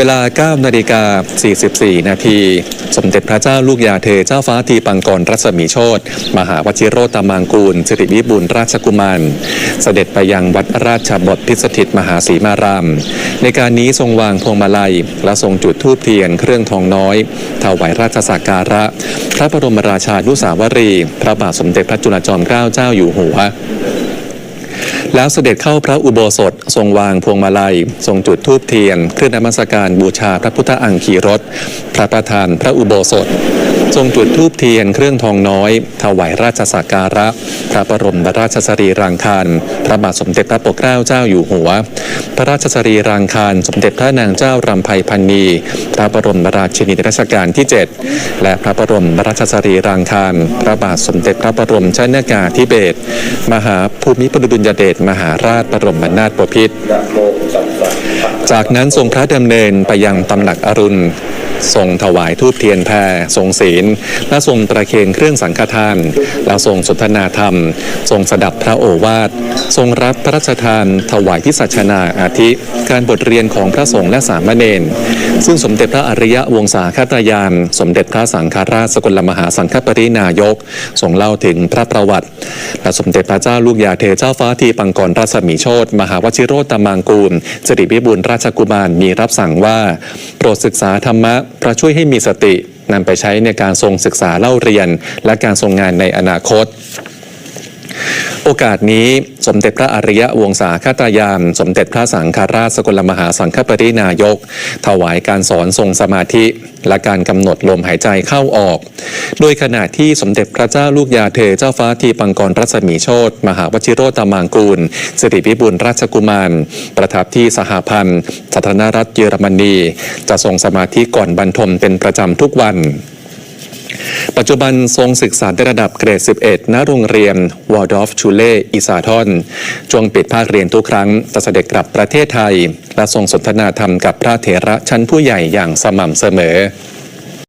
เวลา 9 นาฬิกา 44 นาที สมเด็จพระเจ้าลูกยาเธอเจ้าฟ้าทีปังกรรัศมีโชตมหาวชิโรตมังกูลสิริวิบูลราชกุมาร เสด็จไปยังวัดราชบทพิสถิตมหาสีมาราม ในการนี้ทรงวางพวงมาลัย และทรงจุดธูปเทียนเครื่องทองน้อยถวายราชสักการะ พระบรมราชานุสาวรี พระบาทสมเด็จพระจุลจอมเกล้าเจ้าอยู่หัว แล้วเสด็จเข้าพระอุโบสถทรงวางพวงมาลัย ทรงจุดธูปเทียนเครื่องนมัสการบูชาพระพุทธอังคีรถพระประธานพระอุโบสถ ทรงจุดธูปเทียนเครื่องทองน้อย ถวายราชสักการะ พระบรมราชสรีรางคารพระบาทสมเด็จพระปกเกล้าเจ้าอยู่หัว พระราชสรีรางคารสมเด็จพระนางเจ้ารำไพพันนีพระบรมราชินีรัชกาลที่ 7 และพระบรมราชสรีรางคารพระบาทสมเด็จพระบรมชนากาธิเบศรมหาภูมิพลอดุลยเดชมหาราชบรมนาถบพิตรจากนั้นทรงพระดำเนินไปยังตำหนักอรุณทรงถวายทูปเทียนแพรทรงศีลและทรงประเคนเครื่องสังฆทาน และทรงสนทนาธรรม ทรงสดับพระโอวาท ทรงรับพระราชทาน ถวายพิสัชนาอาทิ การบทเรียนของพระสงฆ์และสามเณรซึ่งสมเด็จพระอริยวงศาคตยาน สมเด็จพระสังฆราชสกลมหาสังฆปรินายกทรงเล่าถึงพระประวัติ และสมเด็จพระเจ้าลูกยาเธอเจ้าฟ้าทีปังกรรัศมีโชตมหาวชิโรตมังกูลสิริวิบูลราชกุมารมีรับสั่งว่า โปรดศึกษาธรรมะพระช่วยให้มีสติ นำไปใช้ในการทรงศึกษาเล่าเรียน และการทรงงานในอนาคต โอกาสนี้สมเด็จพระอริยวงศาคตายานสมเด็จพระสังฆราชสกลมหาสังฆปรินายก ถวายการสอนทรงสมาธิ และการกำหนดลมหายใจเข้าออก โดยขณะที่สมเด็จพระเจ้าลูกยาเธอเจ้าฟ้าทีปังกรรัศมีโชตมหาวชิโรตามางกูลสิริวิบูลราชกุมาร ประทับที่สหพันธ์สาธารณรัฐเยอรมนี จะทรงสมาธิก่อนบรรทมเป็นประจำทุกวัน ปัจจุบันทรงศึกษาในระดับเกรด 11 ณ โรงเรียนวอร์ดอฟชูเล่อิสาทอนช่วงปิดภาคเรียนทุกครั้งจะเสด็จกลับประเทศไทย และทรงสนทนาธรรมกับพระเถระชั้นผู้ใหญ่อย่างสม่ำเสมอ